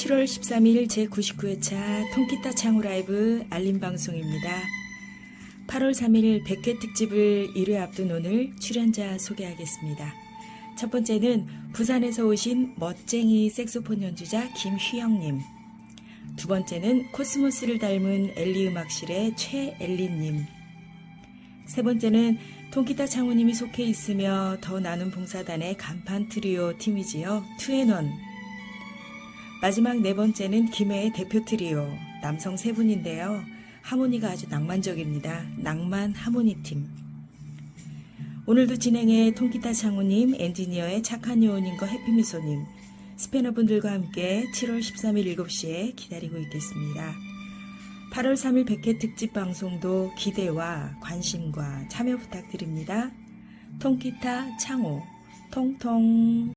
7월 13일 제99회차 통기타 창호 라이브 알림 방송입니다. 8월 3일 100회 특집을 1회 앞둔 오늘 출연자 소개하겠습니다. 첫 번째는 부산에서 오신 멋쟁이 색소폰 연주자 김휘영님. 두 번째는 코스모스를 닮은 엘리 음악실의 최엘리님. 세 번째는 통기타 창호님이 속해 있으며 더 나눈 봉사단의 간판 트리오 팀이지요. 투앤원. 마지막 네 번째는 김해의 대표 트리오 남성 세 분인데요. 하모니가 아주 낭만적입니다. 낭만 하모니 팀. 오늘도 진행해 통기타 창호님, 엔지니어의 착한 요원님과 해피미소님, 스패너분들과 함께 7월 13일 7시에 기다리고 있겠습니다. 8월 3일 100회 특집 방송도 기대와 관심과 참여 부탁드립니다. 통기타 창호, 통통.